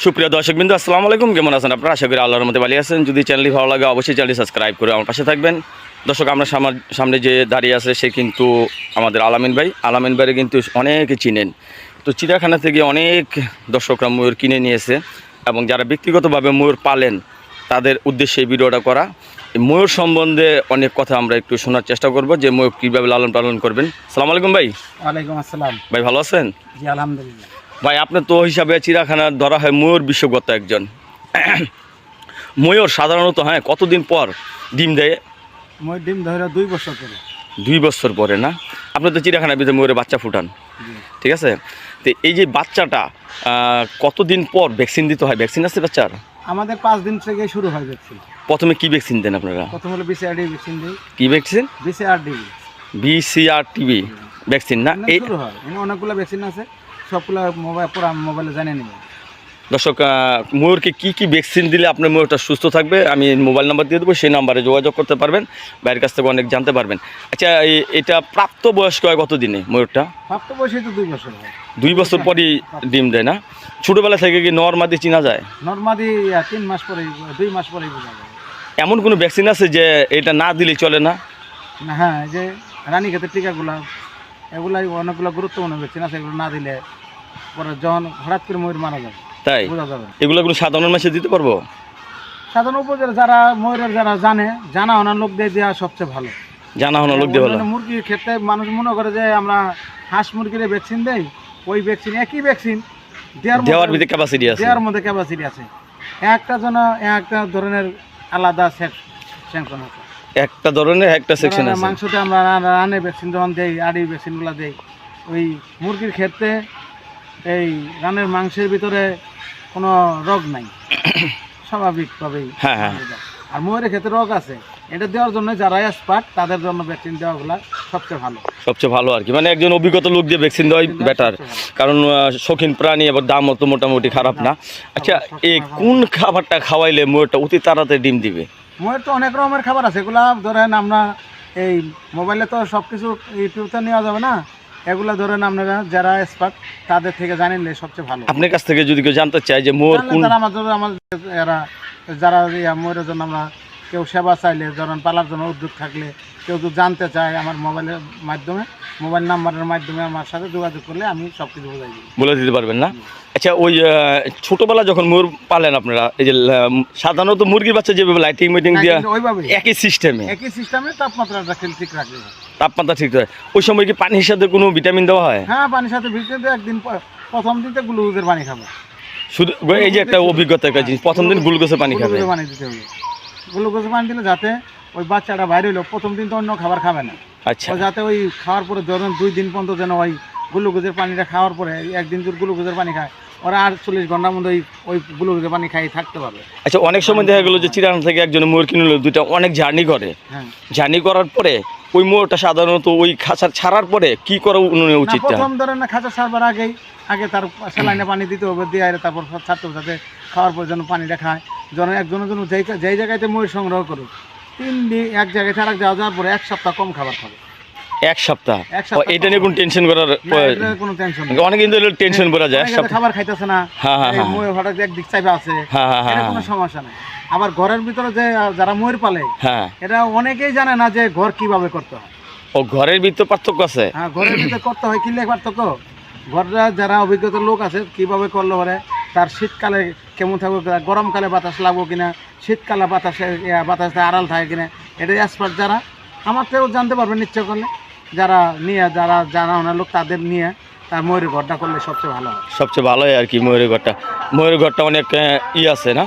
সুপ্রিয় দর্শক বিন্দু আসসালামু আলাইকুম। কেমন আছেন আপনারা? আশা করি আল্লাহর মধ্যে ভালো আছেন। যদি চ্যানেলটি ভালো লাগে অবশ্যই চ্যানেলটি সাবস্ক্রাইব করে আমার পাশে থাকবেন। দর্শক আমরা সামা- সামনে যে দাঁড়িয়ে আছে সে কিন্তু আমাদের আলামিন ভাই। আলামিন ভাইরে কিন্তু অনেকে চিনেন। তো চিড়িয়াখানা থেকে অনেক দর্শকরা ময়ূর কিনে নিয়েছে এবং যারা ব্যক্তিগতভাবে ময়ূর পালেন তাদের উদ্দেশ্যে এই ভিডিওটা করা। ময়ূর সম্বন্ধে অনেক কথা আমরা একটু শোনার চেষ্টা করব যে ময়ূর কীভাবে লালন পালন করবেন। সালাম আলাইকুম ভাই। ওয়ালাইকুম আসসালাম। ভাই ভালো আছেন? জি আলহামদুলিল্লাহ। ভাই আপনার তো হিসাবে চিড়াখানা ধরা হয় ময়ূর বিশ্বগত একজন। ময়ূর সাধারণত হ্যাঁ কতদিন পর ডিম দেয়? ময়ূর ডিম ধরে দুই বছর পরে। দুই বছর পরে না? আপনি তো চিড়িয়াখানার ভিতরে ময়ূরের বাচ্চা ফুটান। ঠিক আছে? তো এই যে বাচ্চাটা কতদিন পর ভ্যাকসিন দিতে হয়? ভ্যাকসিন আছে বাচ্চার? আমাদের পাঁচ দিন থেকে শুরু হয় ভ্যাকসিন। প্রথমে কি ভ্যাকসিন দেন আপনারা? প্রথম হলো বিসিআরডি ভ্যাকসিন দিই। কি vaccine? BCRD BCR TB vaccine না? এই হয়। অনেকগুলো ভ্যাকসিন আছে। সবগুলো মোবাইল পুরো মোবাইলে জানিয়ে নেবে। দর্শক ময়ূরকে কি কি ভ্যাকসিন দিলে আপনার ময়ূরটা সুস্থ থাকবে আমি মোবাইল নাম্বার দিয়ে দেবো সেই নাম্বারে যোগাযোগ করতে পারবেন বাইরের কাছ থেকে অনেক জানতে পারবেন। আচ্ছা এটা প্রাপ্ত বয়স্ক হয় কত দিনে ময়ূরটা? প্রাপ্ত বয়সে তো দুই বছর দুই বছর পরই ডিম দেয় না? ছোটোবেলা থেকে কি নর্মাদি চিনা যায়? নর্মাদি তিন মাস পরে দুই মাস বোঝা যায়। এমন কোনো ভ্যাকসিন আছে যে এটা না দিলে চলে না? হ্যাঁ যে রানীক্ষেতের টিকাগুলো এগুলাই অনেকগুলো গুরুত্বপূর্ণ ভ্যাকসিন আছে এগুলো না দিলে পরে যখন হঠাৎ করে ময়ূর মারা যাবে তাই? বোঝা যাবে। এগুলো কোনো সাধারণ মাসে দিতে পারব? সাধারণ উপজেলা যারা ময়ূরের যারা জানে জানা ওনার লোক দিয়ে দেওয়া সবচেয়ে ভালো। জানা হলো লোক দিয়ে অন্যান্য মুরগির ক্ষেত্রে মানুষ মনে করে যে আমরা হাঁস মুরগির ভ্যাকসিন দেই ওই ভ্যাকসিন একই ভ্যাকসিন দেওয়ার দেওয়ার মধ্যে- ভিতরে ক্যাপাসিটি আছে। দেওয়ার মধ্যে ক্যাপাসিটি আছে। একটা জন্য একটা ধরনের আলাদা সেট স্যাংশন আছে। একটা ধরনের একটা সেকশন আছে। মাংসতে আমরা রানে ভ্যাকসিন যখন দেই আড়ি ভ্যাকসিনগুলো দেই ওই মুরগির ক্ষেত্রে এই রানের মাংসের ভিতরে কোনো রোগ নাই। স্বাভাবিকভাবেই। হ্যাঁ, হ্যাঁ। আর ময়ূরের ক্ষেত্রে রোগ আছে। এটা দেওয়ার জন্য যারা এক্সপার্ট তাদের জন্য ভ্যাকসিন দেওয়াগুলো সবচেয়ে ভালো। সবচেয়ে ভালো আর কি। মানে একজন অভিজ্ঞতা লোক দিয়ে ভ্যাকসিন দেওয়াই বেটার কারণ শৌখিন প্রাণী এবং দাম তো মোটামুটি খারাপ না। আচ্ছা এই কোন খাবারটা খাওয়াইলে ময়ূরটা অতি তাড়াতাড়ি ডিম দিবে? ময়ূর তো অনেক রকমের খাবার আছে। এগুলা ধরেন আমরা এই মোবাইলে তো সব কিছু ইউটিউবতে নেওয়া যাবে না। এগুলো ধরেন আপনারা যারা এক্সপার্ট তাদের থেকে জানিলে সবচেয়ে ভালো। আপনার কাছ থেকে যদি কেউ জানতে চায় যে মোর কোন আমাদের আমাদের এরা যারা ময়ূরের জন্য আমরা কেউ সেবা চাইলে ধরেন পালার জন্য উদ্যোগ থাকলে কেউ যদি জানতে চায় আমার মোবাইলের মাধ্যমে মোবাইল নাম্বারের মাধ্যমে আমার সাথে যোগাযোগ করলে আমি সব কিছু বোঝাই দিই বলে দিতে পারবেন না? আচ্ছা ওই ছোটবেলা যখন ময়ূর পালেন আপনারা এই যে সাধারণত মুরগির বাচ্চা যেভাবে লাইটিং মিটিং দিয়া ওইভাবে একই সিস্টেমে একই সিস্টেমে তাপমাত্রাটা ঠিক হয়। তাপমাত্রা ঠিক হয়। ওই সময় কি পানির সাথে কোনো ভিটামিন দেওয়া হয়? হ্যাঁ পানির সাথে ভিজতে একদিন প্রথম দিন তো গ্লুকোজের পানি খাব। শুধু এই যে একটা অভিজ্ঞতা একটা জিনিস প্রথম দিন গ্লুকোজে পানি খাবে। গ্লুকোজের পানি দিতে হবে। গ্লুকোজের পানি দিলে যাতে ওই বাচ্চাটা বাইরে হইল প্রথম দিন তো অন্য খাবার খাবে না। আচ্ছা। যাতে ওই খাওয়ার পরে ধরেন দুই দিন পর্যন্ত যেন ওই গ্লুকোজের পানিটা খাওয়ার পরে একদিন যদি গ্লুকোজের পানি খায় ওরা আর চল্লিশ ঘণ্টার মধ্যে ওই ওই গ্লুকোজের পানি খাই থাকতে পারবে। আচ্ছা অনেক সময় দেখা গেলো যে চিরান থেকে একজন ময়ূর কিনলো দুইটা অনেক জার্নি করে। হ্যাঁ। জার্নি করার পরে ওই ময়ূরটা সাধারণত ওই খাঁচার ছাড়ার পরে কি করা উনি উচিত প্রথম ধরেন না খাঁচা ছাড়বার আগেই আগে তার স্যালাইনে পানি দিতে হবে দিয়ে তারপর ছাড়তে হবে যাতে খাওয়ার পর যেন পানিটা খায়। যেন একজনের জন্য যেই যেই জায়গাতে ময়ূর সংগ্রহ করুক তিন দিন এক জায়গায় যাওয়া যাওয়ার পরে এক সপ্তাহ কম খাবার খাবে। এক সপ্তাহ? এটা নিয়ে কোনো টেনশন করার কোনো টেনশন অনেক কিন্তু টেনশন করা যায় এক সপ্তাহ। খাবার খাইতেছে না। হ্যাঁ, হ্যাঁ, হ্যাঁ। হঠাৎ একদিক চাইবে আছে। কোনো সমস্যা নাই। আবার ঘরের ভিতরে যে যারা ময়ূর পালে এটা অনেকেই জানে না যে ঘর কীভাবে করতে হয়। ও ঘরের ভিতর পার্থক্য আছে? হ্যাঁ ঘরের ভিতরে করতে হয় কি লেখবার তো ঘররা যারা অভিজ্ঞতা লোক আছে কীভাবে করলে পরে তার শীতকালে কেমন থাকবে গরমকালে বাতাস লাগবো কিনা, শীতকালে বাতাসে বাতাসে আড়াল থাকে কিনা এটা এক্সপার্ট যারা। আমার থেকেও জানতে পারবে নিশ্চয় করলে। যারা নিয়ে, যারা জানা ওনার লোক, তাদের নিয়ে তার ময়ূরের ঘরটা করলে সবচেয়ে ভালো হয়। সবচেয়ে ভালো আর কি ময়ূরের ঘরটা। ময়ূরের ঘরটা অনেক ই আছে না?